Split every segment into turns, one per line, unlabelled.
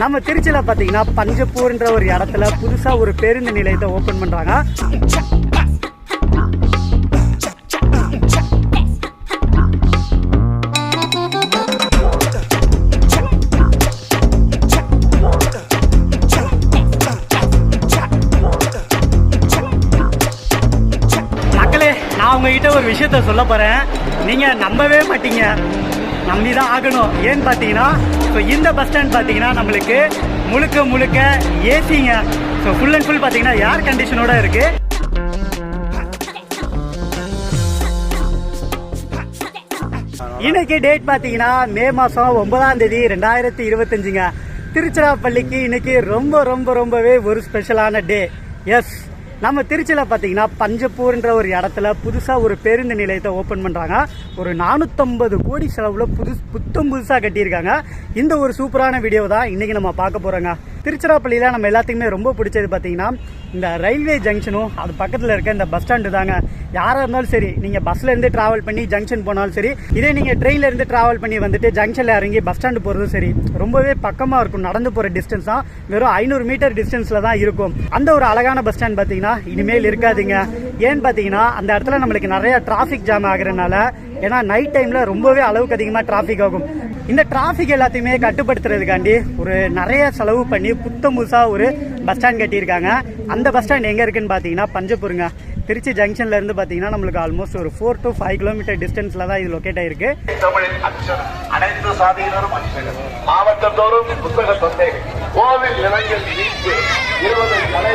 நம்ம திருச்சியில் பார்த்தீங்கன்னா பஞ்சப்பூர்ன்ற ஒரு இடத்துல புதுசாக ஒரு பேருந்து நிலையத்தை ஓப்பன் பண்ணுறாங்க மக்களே நான் உங்ககிட்ட ஒரு விஷயத்த சொல்ல போகிறேன் நீங்கள் நம்பவே மாட்டீங்க. நம்பி தான் ஆகணும். ஏன்னு பார்த்தீங்கன்னா ஸோ இந்த பஸ் ஸ்டாண்ட் பார்த்தீங்கன்னா நம்மளுக்கு முழுக்க முழுக்க ஏசிங்க. ஸோ ஃபுல் அண்ட் ஃபுல் பார்த்தீங்கன்னா ஏர் கண்டிஷனோட இருக்குது இன்னைக்கு டேட் பார்த்தீங்கன்னா மே மாதம் ஒன்பதாம் தேதி ரெண்டாயிரத்தி இருபத்தஞ்சுங்க. திருச்சிராப்பள்ளிக்கு இன்னைக்கு ரொம்ப ரொம்ப ரொம்பவே ஒரு ஸ்பெஷலான டே எஸ் நம்ம திருச்சியில் பார்த்தீங்கன்னா பஞ்சப்பூர்ன்ற ஒரு இடத்துல புதுசாக ஒரு பேருந்து நிலையத்தை ஓப்பன் பண்ணுறாங்க ஒரு நானூற்றம்பது கோடி செலவில் புது புத்தம் புதுசாக கட்டியிருக்காங்க. இந்த ஒரு சூப்பரான வீடியோ தான் இன்றைக்கி நம்ம பார்க்க போகிறோங்க திருச்சிராப்பள்ளியில் நம்ம எல்லாத்துக்குமே ரொம்ப பிடிச்சது பார்த்தீங்கன்னா இந்த ரயில்வே ஜங்ஷனும் அது பக்கத்தில் இருக்க இந்த பஸ் ஸ்டாண்டு தாங்க. யாராக இருந்தாலும் சரி நீங்கள் பஸ்லேருந்து ட்ராவல் பண்ணி ஜங்ஷன் போனாலும் சரி இதே நீங்கள் ட்ரெயின்லேருந்து ட்ராவல் பண்ணி வந்துட்டு ஜங்ஷனில் இறங்கி பஸ் ஸ்டாண்டு போகிறதும் சரி ரொம்பவே பக்கமாக இருக்கும். நடந்து போகிற டிஸ்டன்ஸ் தான் வெறும் ஐநூறு மீட்டர் டிஸ்டன்ஸில் தான் இருக்கும். அந்த ஒரு அழகான பஸ் ஸ்டாண்ட் பார்த்தீங்கன்னா இனிமேல் இருக்காதுங்க. ஏன்னு பார்த்தீங்கன்னா அந்த இடத்துல நம்மளுக்கு நிறையா டிராஃபிக் ஜாம் ஆகுறதுனால ஏன்னா நைட் டைமில் ரொம்பவே அளவுக்கு அதிகமாக டிராஃபிக் ஆகும். இந்த டிராஃபிக் எல்லாத்தையுமே கட்டுப்படுத்துறதுக்காண்டி ஒரு நிறைய செலவு பண்ணி புத்தம் புதுசாக ஒரு பஸ் ஸ்டாண்ட் கட்டியிருக்காங்க. அந்த பஸ் ஸ்டாண்ட் எங்கே இருக்குன்னு பார்த்தீங்கன்னா பஞ்சப்பூருங்க திருச்சி ஜங்ஷன்ல இருந்து பார்த்தீங்கன்னா நம்மளுக்கு ஆல்மோஸ்ட் ஒரு ஃபோர் டு ஃபைவ் கிலோமீட்டர் டிஸ்டன்ஸில் தான் இது லொக்கேட் ஆயிருக்கு.
அனைத்து சாதியினரும் மாவட்டத்தோறும் புத்தக சந்தைகள் கோவில் நிலையில் இருபது கலை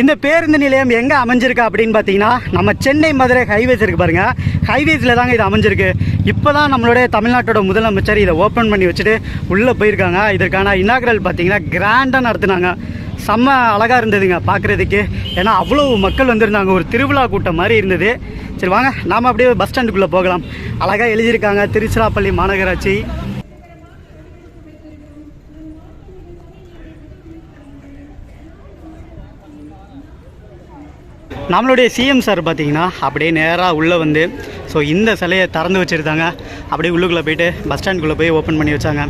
இந்த பேருந்து நிலையம் எங்கே அமைஞ்சிருக்கு அப்படின்னு பார்த்தீங்கன்னா நம்ம சென்னை மதுரை ஹைவேஸ் இருக்கு பாருங்க. ஹைவேஸில் தாங்க இது அமைஞ்சிருக்கு. இப்போ தான் நம்மளுடைய தமிழ்நாட்டோட முதலமைச்சர் இதை ஓப்பன் பண்ணி வச்சுட்டு உள்ளே போயிருக்காங்க. இதற்கான இனாகரல் பார்த்தீங்கன்னா கிராண்டாக நடத்துனாங்க. செம்ம அழகாக இருந்ததுங்க பார்க்குறதுக்கு ஏன்னா அவ்வளோ மக்கள் வந்திருந்தாங்க. ஒரு திருவிழா கூட்டம் மாதிரி இருந்தது. சரி வாங்க நாம் அப்படியே பஸ் ஸ்டாண்டுக்குள்ளே போகலாம். அழகாக எழுதியிருக்காங்க. திருச்சிராப்பள்ளி மாநகராட்சி. நம்மளுடைய சிஎம் சார் பார்த்தீங்கன்னா அப்படியே நேராக உள்ளே வந்து ஸோ இந்த சிலையை திறந்து வச்சுருந்தாங்க அப்படியே உள்ளுக்குள்ளே போயிட்டு பஸ் ஸ்டாண்டுக்குள்ளே போய் ஓப்பன் பண்ணி வச்சாங்க.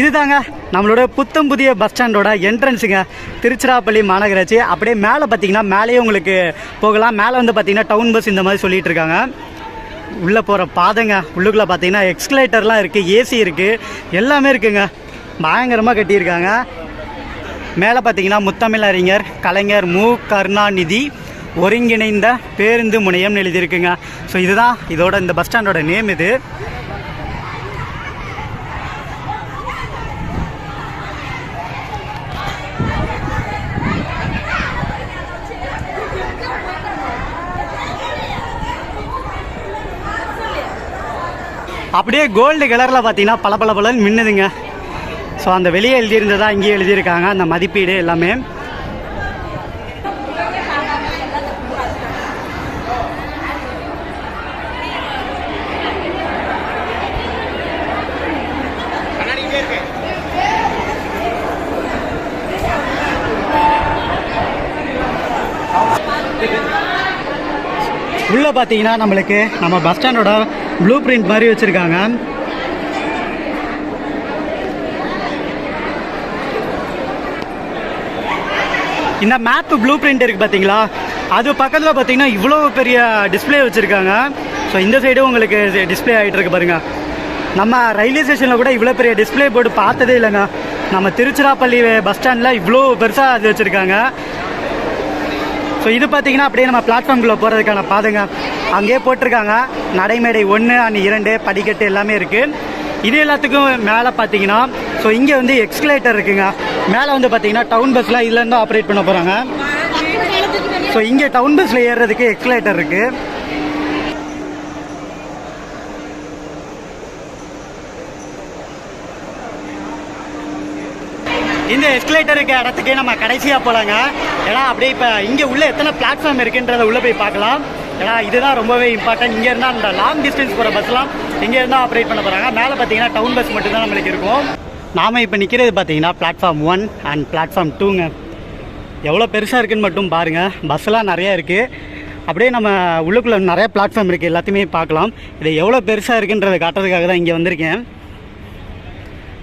இதுதாங்க நம்மளோட புத்தம் புதிய பஸ் ஸ்டாண்டோட என்ட்ரன்ஸுங்க திருச்சிராப்பள்ளி மாநகராட்சி. அப்படியே மேலே பார்த்தீங்கன்னா மேலேயே உங்களுக்கு போகலாம். மேலே வந்து பார்த்தீங்கன்னா டவுன் பஸ் இந்த மாதிரி சொல்லிட்டு இருக்காங்க. உள்ளே போகிற பாதைங்க உள்ளுக்குள்ளே பார்த்தீங்கன்னா எக்ஸ்கலேட்டர்லாம் இருக்குது ஏசி இருக்குது எல்லாமே இருக்குங்க. பயங்கரமாக கட்டியிருக்காங்க. மேலே பார்த்தீங்கன்னா முத்தமிழ் அறிஞர் கலைஞர் மு. கருணாநிதி ஒருங்கிணைந்த பேருந்து முனையம்னு எழுதியிருக்குங்க. ஸோ இதுதான் இதோட இந்த பஸ் ஸ்டாண்டோட நேம் இது. அப்படியே கோல்டு கலரில் பார்த்தீங்கன்னா பல பல பலன்னு மின்னுதுங்க. ஸோ அந்த வெளியே எழுதியிருந்ததா இங்கேயே எழுதியிருக்காங்க அந்த மதிப்பீடு எல்லாமே. உள்ளே பார்த்தீங்கன்னா நம்மளுக்கு நம்ம பஸ் ஸ்டாண்டோட ப்ளூ பிரிண்ட் மாதிரி வச்சுருக்காங்க. இந்த மேப் ப்ளூ பிரிண்ட் இருக்குது பார்த்தீங்களா அது பக்கத்தில் பார்த்தீங்கன்னா இவ்வளோ பெரிய டிஸ்பிளே வச்சுருக்காங்க. ஸோ இந்த சைடும் உங்களுக்கு டிஸ்ப்ளே ஆகிட்டு இருக்கு பாருங்க. நம்ம ரயில்வே ஸ்டேஷனில் கூட இவ்வளோ பெரிய டிஸ்ப்ளே போர்டு பார்த்ததே இல்லைங்க. நம்ம திருச்சிராப்பள்ளி பஸ் ஸ்டாண்டில் இவ்வளோ பெருசாக அது வச்சுருக்காங்க. ஸோ இது பார்த்தீங்கன்னா அப்படியே நம்ம பிளாட்ஃபார்ம்குள்ளே போகிறதுக்கான பாதுங்க. அங்கேயே போட்டிருக்காங்க. நடைமேடை ஒன்று அண்ட் இரண்டு படிக்கட்டு எல்லாமே இருக்குது இது எல்லாத்துக்கும் மேலே பார்த்தீங்கன்னா ஸோ இங்கே வந்து எக்ஸ்கலேட்டர் இருக்குங்க. மேலே வந்து பார்த்தீங்கன்னா டவுன் பஸ்லாம் இதுலேருந்து ஆப்ரேட் பண்ண போகிறாங்க ஸோ இங்கே டவுன் பஸ்ஸில் ஏறுறதுக்கு எக்ஸ்கலேட்டர் இருக்குது இந்த எஸ்கலேட்டர் இருக்க இடத்துக்கே நம்ம கடைசியாக போகலாங்க ஏன்னா அப்படியே இப்போ இங்கே உள்ள எத்தனை பிளாட்ஃபார்ம் இருக்குன்றத உள்ளே போய் பார்க்கலாம். ஏன்னா இதுதான் ரொம்பவே இம்பார்ட்டன்ட் இங்கே இருந்தால் அந்த லாங் டிஸ்டன்ஸ் போகிற பஸ்லாம் இங்கே இருந்தால் ஆப்ரேட் பண்ண போகிறாங்க மேலே பார்த்தீங்கன்னா டவுன் பஸ் மட்டும்தான் நம்மளுக்கு இருக்கும். நாம் இப்போ நிற்கிறது பார்த்தீங்கன்னா பிளாட்ஃபார்ம் ஒன் அண்ட் பிளாட்ஃபார்ம் டூங்க எவ்வளோ பெருசாக இருக்குன்னு மட்டும் பாருங்கள் பஸ்ஸெல்லாம் நிறையா இருக்குது அப்படியே நம்ம உள்ளுக்குள்ளே நிறைய பிளாட்ஃபார்ம் இருக்குது எல்லாத்தையுமே பார்க்கலாம். இது எவ்வளோ பெருசாக இருக்குன்றதை காட்டுறதுக்காக தான் இங்கே வந்திருக்கேன்.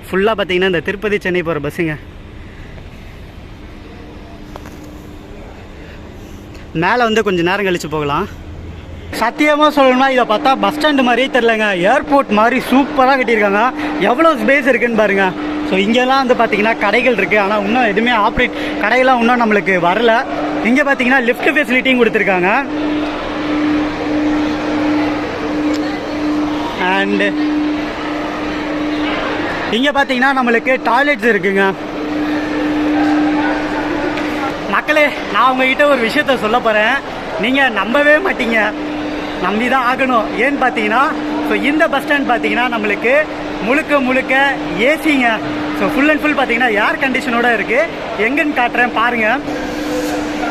ஃபுல்லாக பார்த்தீங்கன்னா இந்த திருப்பதி சென்னை போகிற பஸ்ஸுங்க மேலே வந்து கொஞ்சம் நேரம் கழித்து போகலாம். சத்தியமாக சொல்லணும்னா இதை பார்த்தா பஸ் ஸ்டாண்டு மாதிரியே தெரிலங்க ஏர்போர்ட் மாதிரி சூப்பராக கட்டியிருக்காங்க. எவ்வளோ ஸ்பேஸ் இருக்குன்னு பாருங்கள் ஸோ இங்கெல்லாம் வந்து பார்த்தீங்கன்னா கடைகள் இருக்குது ஆனால் இன்னும் எதுவுமே ஆப்ரேட் கடையெல்லாம் இன்னும் நம்மளுக்கு வரல. இங்கே பார்த்தீங்கன்னா லிஃப்ட் ஃபெசிலிட்டியும் கொடுத்துருக்காங்க. அண்டு இங்கே பார்த்தீங்கன்னா நம்மளுக்கு டாய்லெட்ஸ் இருக்குங்க. மக்களே நான் உங்ககிட்ட ஒரு விஷயத்த சொல்ல போகிறேன் நீங்கள் நம்பவே மாட்டீங்க. நம்பி தான் ஆகணும். ஏன்னு பார்த்தீங்கன்னா ஸோ இந்த பஸ் ஸ்டாண்ட் பார்த்தீங்கன்னா நம்மளுக்கு முழுக்க முழுக்க ஏசிங்க ஸோ ஃபுல் அண்ட் ஃபுல் பார்த்தீங்கன்னா ஏர் கண்டிஷனோட இருக்குது எங்கேன்னு காட்டுறேன் பாருங்கள்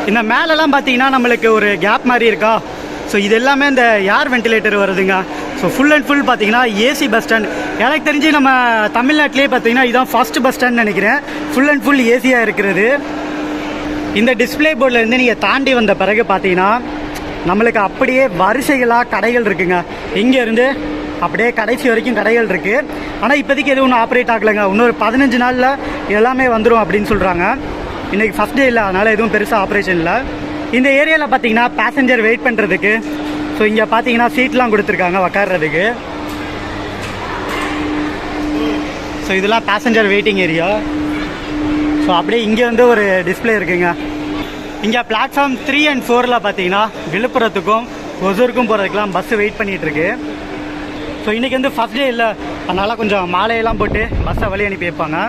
இந்த மேலெல்லாம் பார்த்தீங்கன்னா நம்மளுக்கு ஒரு கேப் மாதிரி இருக்கா? ஸோ இது எல்லாமே இந்த ஏர் வென்டிலேட்டர் வருதுங்க. ஸோ ஃபுல் அண்ட் ஃபுல் பார்த்தீங்கன்னா ஏசி பஸ் ஸ்டாண்ட் எனக்கு தெரிஞ்சு நம்ம தமிழ்நாட்டிலே பார்த்தீங்கன்னா இதுதான் ஃபர்ஸ்ட் பஸ் ஸ்டாண்ட் நினைக்கிறேன். ஃபுல் அண்ட் ஃபுல் ஏசியாக இருக்கிறது. இந்த டிஸ்பிளே போர்ட்லேருந்து நீங்கள் தாண்டி வந்த பிறகு பார்த்தீங்கன்னா நம்மளுக்கு அப்படியே வரிசைகளாக கடைகள் இருக்குங்க. இங்கேருந்து அப்படியே கடைசி வரைக்கும் கடைகள் இருக்குது ஆனால் இப்போதைக்கு எதுவும் ஒன்றும் ஆப்ரேட் ஆகலைங்க. இன்னொரு பதினஞ்சு நாளில் எல்லாமே வந்துடும் அப்படின்னு சொல்கிறாங்க இன்றைக்கி ஃபஸ்ட் டே இல்லை அதனால் எதுவும் பெருசாக ஆப்ரேஷன் இல்லை. இந்த ஏரியாவில் பார்த்தீங்கன்னா பேசஞ்சர் வெயிட் பண்ணுறதுக்கு ஸோ இங்கே பார்த்தீங்கன்னா சீட்லாம் கொடுத்துருக்காங்க உக்காடுறதுக்கு ஸோ இதெல்லாம் பேசஞ்சர் வெயிட்டிங் ஏரியா ஸோ அப்படியே இங்கே வந்து ஒரு டிஸ்பிளே இருக்குங்க. இங்கே பிளாட்ஃபார்ம் த்ரீ அண்ட் ஃபோரில் பார்த்தீங்கன்னா விழுப்புரத்துக்கும் ஒசூருக்கும் போகிறதுக்கெலாம் பஸ்ஸு வெயிட் பண்ணிகிட்ருக்கு ஸோ இன்றைக்கி வந்து ஃபஸ்ட் டே இல்லை. அதனால் கொஞ்சம் மாலையெல்லாம் போட்டு பஸ்ஸை வழி அனுப்பி வைப்பாங்க.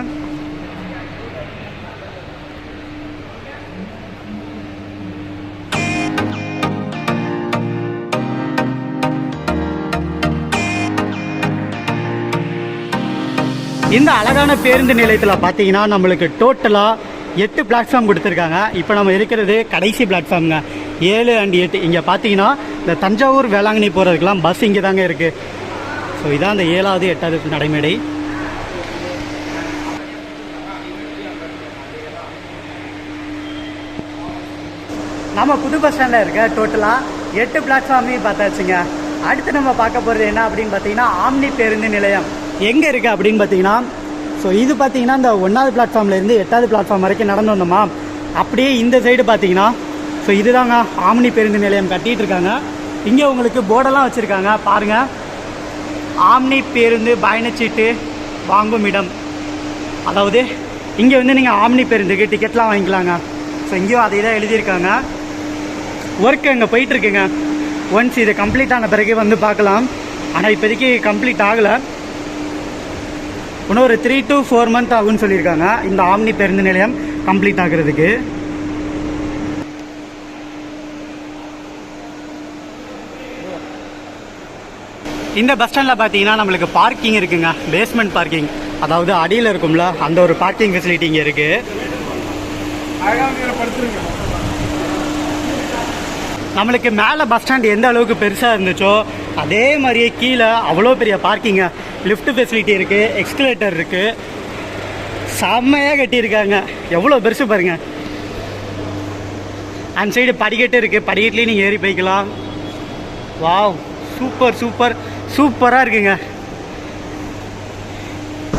இந்த அழகான பேருந்து நிலையத்தில் பார்த்தீங்கன்னா நம்மளுக்கு டோட்டலாக எட்டு பிளாட்ஃபார்ம் கொடுத்துருக்காங்க. இப்போ நம்ம இருக்கிறது கடைசி பிளாட்ஃபார்ம்ங்க ஏழு அண்ட் எட்டு. இங்கே பார்த்தீங்கன்னா இந்த தஞ்சாவூர் வேளாங்கண்ணி போகிறதுக்கெலாம் பஸ் இங்கே தாங்க இருக்குது ஸோ இதான் இந்த ஏழாவது எட்டாவது நடைமேடை. நம்ம புது பஸ் ஸ்டாண்டில் இருக்க டோட்டலாக எட்டு பிளாட்ஃபார்மையும் பார்த்தாச்சுங்க. அடுத்து நம்ம பார்க்க போகிறது என்ன அப்படின்னு பார்த்தீங்கன்னா ஆம்னி பேருந்து நிலையம். எங்கே இருக்குது அப்படின்னு பார்த்தீங்கன்னா ஸோ இது பார்த்தீங்கன்னா இந்த ஒன்றாவது பிளாட்ஃபார்ம்லேருந்து எட்டாவது பிளாட்ஃபார்ம் வரைக்கும் நடந்து வந்தோமா? அப்படியே இந்த சைடு பார்த்தீங்கன்னா ஸோ இதுதாங்க ஆம்னி பேருந்து நிலையம் கட்டிகிட்டு இருக்காங்க. இங்கே உங்களுக்கு போர்டெல்லாம் வச்சுருக்காங்க. பாருங்கள் ஆம்னி பேருந்து பயணச்சீட்டு வாங்கும் இடம். அதாவது இங்கே வந்து நீங்கள் ஆம்னி பேருந்துக்கு டிக்கெட்லாம் வாங்கிக்கலாங்க. ஸோ இங்கேயும் அதே தான் எழுதியிருக்காங்க. ஒர்க் அங்கே போயிட்டுருக்குங்க ஒன்ஸ் இது கம்ப்ளீட் ஆன பிறகு வந்து பார்க்கலாம். ஆனால் இப்போதைக்கு கம்ப்ளீட் ஆகலை. இன்னும் ஒரு த்ரீ டு ஃபோர் மந்த் ஆகும்னு சொல்லியிருக்காங்க. இந்த ஆம்னி பேருந்து நிலையம் கம்ப்ளீட் ஆகிறதுக்கு. இந்த பஸ் ஸ்டாண்டில் பார்த்தீங்கன்னா நம்மளுக்கு பார்க்கிங் இருக்குங்க. பேஸ்மெண்ட் பார்க்கிங் அதாவது அடியில் இருக்கும்ல அந்த ஒரு பார்க்கிங் ஃபெசிலிட்டி இங்கே இருக்குது நம்மளுக்கு மேலே பஸ் ஸ்டாண்ட் எந்த அளவுக்கு பெருசாக இருந்துச்சோ அதே மாதிரியே கீழே அவ்வளோ பெரிய பார்க்கிங்க லிஃப்ட் ஃபெசிலிட்டி இருக்குது எக்ஸ்கலேட்டர் இருக்குது செம்மையாக கட்டியிருக்காங்க. எவ்வளோ பெருசு பாருங்க. அந்த சைடு படிக்கட்டு இருக்குது படிக்கட்டுலேயும் நீங்கள் ஏறி போய்க்கலாம். வாவ் சூப்பர் சூப்பர் சூப்பராக இருக்குங்க.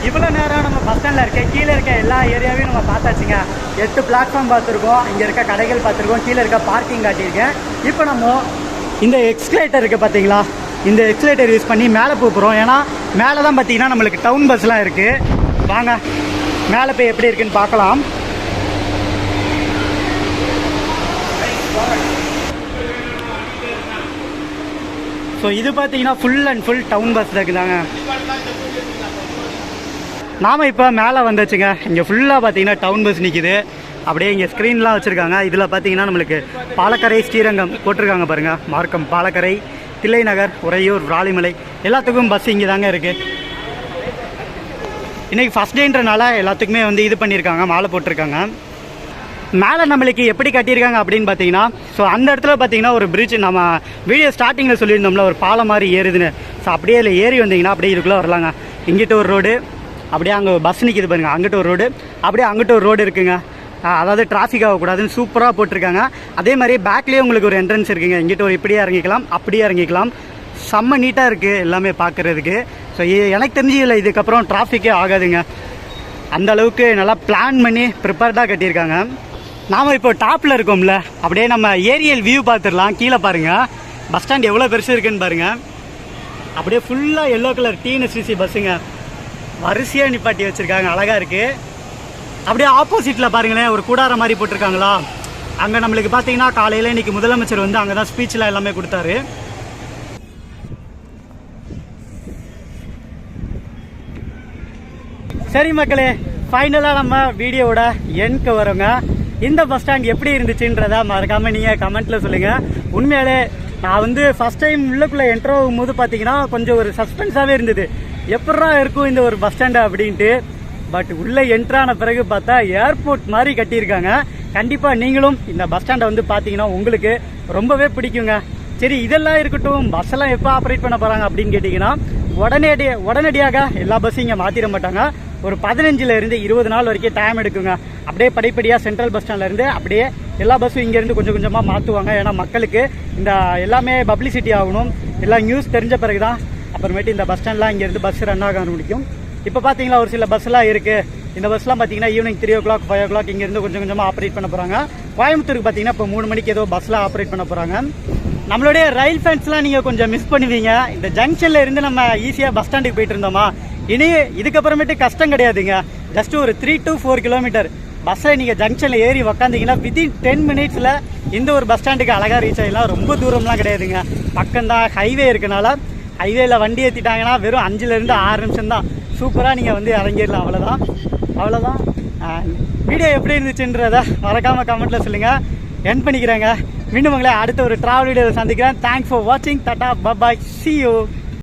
இவ்வளோ நேரம் நம்ம பஸ் ஸ்டாண்டில் இருக்க கீழே இருக்க எல்லா ஏரியாவையும் நம்ம பார்த்தாச்சுங்க. எட்டு பிளாட்ஃபார்ம் பார்த்துருக்கோம். இங்கே இருக்க கடைகள் பார்த்துருக்கோம். கீழே இருக்க பார்க்கிங் காட்டியிருக்கேன். இப்போ நம்ம இந்த எக்ஸ்கலேட்டர் இருக்குது பார்த்தீங்களா இந்த எக்ஸலேட்டர் யூஸ் பண்ணி மேலே போகிறோம். ஏன்னா மேலே தான் பார்த்தீங்கன்னா நம்மளுக்கு டவுன் பஸ்லாம் இருக்குது வாங்க மேலே போய் எப்படி இருக்குன்னு பார்க்கலாம். ஸோ இது பார்த்தீங்கன்னா full and full town bus இருக்குதாங்க. நாம் இப்போ மேலே வந்துச்சுங்க. இங்கே ஃபுல்லாக பார்த்தீங்கன்னா டவுன் பஸ் நிற்கிது அப்படியே இங்கே ஸ்க்ரீன்லாம் வச்சுருக்காங்க. இதில் பார்த்தீங்கன்னா நம்மளுக்கு பாலக்கரை ஸ்ரீரங்கம் போட்டிருக்காங்க பாருங்கள் மார்க்கம் பாலக்கரை. தில்லை நகர் உறையூர் விராலிமலை எல்லாத்துக்கும் பஸ் இங்கே தாங்க இருக்குது இன்றைக்கி ஃபஸ்ட் டேன்றனால எல்லாத்துக்குமே வந்து இது பண்ணியிருக்காங்க மாலை போட்டிருக்காங்க. மேலே நம்மளுக்கு எப்படி கட்டியிருக்காங்க அப்படின்னு பார்த்தீங்கன்னா ஸோ அந்த இடத்துல பார்த்தீங்கன்னா ஒரு பிரிட்ஜ் நம்ம வீடியோ ஸ்டார்டிங்கில் சொல்லியிருந்தோம்ல ஒரு பாலம் மாதிரி ஏறுதுன்னு. ஸோ அப்படியே இல்லை ஏறி வந்தீங்கன்னா அப்படியே இதுக்குள்ளே வரலாங்க. இங்கிட்ட ஒரு ரோடு அப்படியே அங்கே பஸ் நிற்கிது பாருங்க அங்கிட்ட ஒரு ரோடு அப்படியே அங்கிட்ட ஒரு ரோடு இருக்குங்க. அதாவது டிராஃபிக் ஆகக்கூடாதுன்னு சூப்பராக போட்டிருக்காங்க. அதே மாதிரி பேக்லேயே உங்களுக்கு ஒரு என்ட்ரன்ஸ் இருக்குங்க. இங்கிட்ட ஒரு இப்படியே இறங்கிக்கலாம் அப்படியே இறங்கிக்கலாம். செம்ம நீட்டாக இருக்குது எல்லாமே பார்க்குறதுக்கு ஸோ எனக்கு தெரிஞ்சு இல்லை இதுக்கப்புறம் டிராஃபிக்கே ஆகாதுங்க. அந்த அளவுக்கு நல்லா பிளான் பண்ணி ப்ரிப்பேர்டாக கட்டியிருக்காங்க. நாம் இப்போ டாப்பில் இருக்கோம்ல. அப்படியே நம்ம ஏரியல் வியூ பார்த்துடலாம். கீழே பாருங்கள் பஸ் ஸ்டாண்ட் எவ்வளோ பெருசு இருக்குன்னு பாருங்கள் அப்படியே ஃபுல்லாக எல்லோ கலர் டிஎன்எஸ்டிசி பஸ்ஸுங்க வரிசையாக நிப்பாட்டி வச்சுருக்காங்க. அழகாக இருக்குது அப்படியே ஆப்போசிட்டில் பாருங்களேன் ஒரு கூடார மாதிரி போட்டிருக்காங்களா? அங்கே நம்மளுக்கு பார்த்தீங்கன்னா காலையில் இன்றைக்கி முதலமைச்சர் வந்து அங்கே தான் ஸ்பீச்சில் எல்லாமே கொடுத்தாரு. சரி மக்களே ஃபைனலாக நம்ம வீடியோவோட எண்க்கு வரோங்க. இந்த பஸ் ஸ்டாண்ட் எப்படி இருந்துச்சுன்றதா மறக்காமல் நீங்கள் கமெண்ட்டில் சொல்லுங்கள் உண்மையாலே நான் வந்து ஃபர்ஸ்ட் டைம் உள்ளக்குள்ளே என்ட்ரோ ஆகும்போது பார்த்தீங்கன்னா கொஞ்சம் ஒரு சஸ்பென்ஸாகவே இருந்தது. எப்படா இருக்கும் இந்த ஒரு பஸ் ஸ்டாண்டு அப்படின்ட்டு. பட் உள்ளே என்ட்ரான பிறகு பார்த்தா ஏர்போர்ட் மாதிரி கட்டியிருக்காங்க. கண்டிப்பாக நீங்களும் இந்த பஸ் ஸ்டாண்டை வந்து பார்த்தீங்கன்னா உங்களுக்கு ரொம்பவே பிடிக்குங்க. சரி இதெல்லாம் இருக்கட்டும் பஸ் எல்லாம் எப்போ ஆப்ரேட் பண்ண போகிறாங்க அப்படின்னு கேட்டிங்கன்னா உடனடி உடனடியாக எல்லா பஸ்ஸும் இங்கே மாற்றிட மாட்டாங்க. ஒரு பதினஞ்சுலேருந்து இருபது நாள் வரைக்கும் டைம் எடுக்குங்க. அப்படியே படிப்படியாக சென்ட்ரல் பஸ் ஸ்டாண்ட்லேருந்து அப்படியே எல்லா பஸ்ஸும் இங்கேருந்து கொஞ்சம் கொஞ்சமாக மாற்றுவாங்க ஏன்னா மக்களுக்கு இந்த எல்லாமே பப்ளிசிட்டி ஆகணும். எல்லா நியூஸ் தெரிஞ்ச பிறகு தான் அப்புறமேட்டு இந்த பஸ் ஸ்டாண்ட்லாம் இங்கேருந்து பஸ் ரன் ஆக ஆரம்பிக்கும். இப்போ பார்த்தீங்களா ஒரு சில பஸ்லாம் இருக்குது இந்த பஸ்லாம் பார்த்தீங்கன்னா evening three o'clock five o'clock இங்கேருந்து கொஞ்சம் கொஞ்சமாக ஆப்ரேட் பண்ண போகிறாங்க கோயம்புத்தூருக்கு பார்த்தீங்கன்னா இப்போ மூணு மணிக்கு ஏதோ பஸ்லாம் ஆப்ரேட் பண்ண போகிறாங்க நம்மளுடைய ரயில் ஃபேன்ஸ்லாம் நீங்கள் கொஞ்சம் மிஸ் பண்ணுவீங்க. இந்த ஜங்ஷனில் இருந்து நம்ம ஈஸியாக பஸ் ஸ்டாண்டுக்கு போயிட்டு இருந்தோமா? இனி இதுக்கப்புறமேட்டு கஷ்டம் கிடையாதுங்க. ஜஸ்ட் ஒரு த்ரீ டு ஃபோர் கிலோமீட்டர் பஸ்ஸில் நீங்கள் ஜங்ஷனில் ஏறி உக்காந்தீங்கன்னா வித்தின் டென் மினிட்ஸில் இந்த ஒரு பஸ் ஸ்டாண்டுக்கு அழகாக ரீச் ஆகிடலாம் ரொம்ப தூரம்லாம் கிடையாதுங்க. பக்கம்தான் ஹைவே இருக்கனால ஹைவேல வண்டி ஏற்றிட்டாங்கன்னா வெறும் அஞ்சுலேருந்து ஆறு நிமிஷம் தான் சூப்பராக நீங்கள் வந்து இறங்கிடலாம். அவ்வளோதான் அவ்வளோதான் வீடியோ எப்படி இருந்துச்சுன்றத மறக்காமல் கமெண்ட்டில் சொல்லுங்கள் என் பண்ணிக்கிறேங்க. மீண்டும் உங்களை அடுத்த ஒரு ட்ராவல் வீடியோவில் சந்திக்கிறேன். தேங்க்ஸ் ஃபார் வாட்சிங் தட்டா பபாய் சி யூ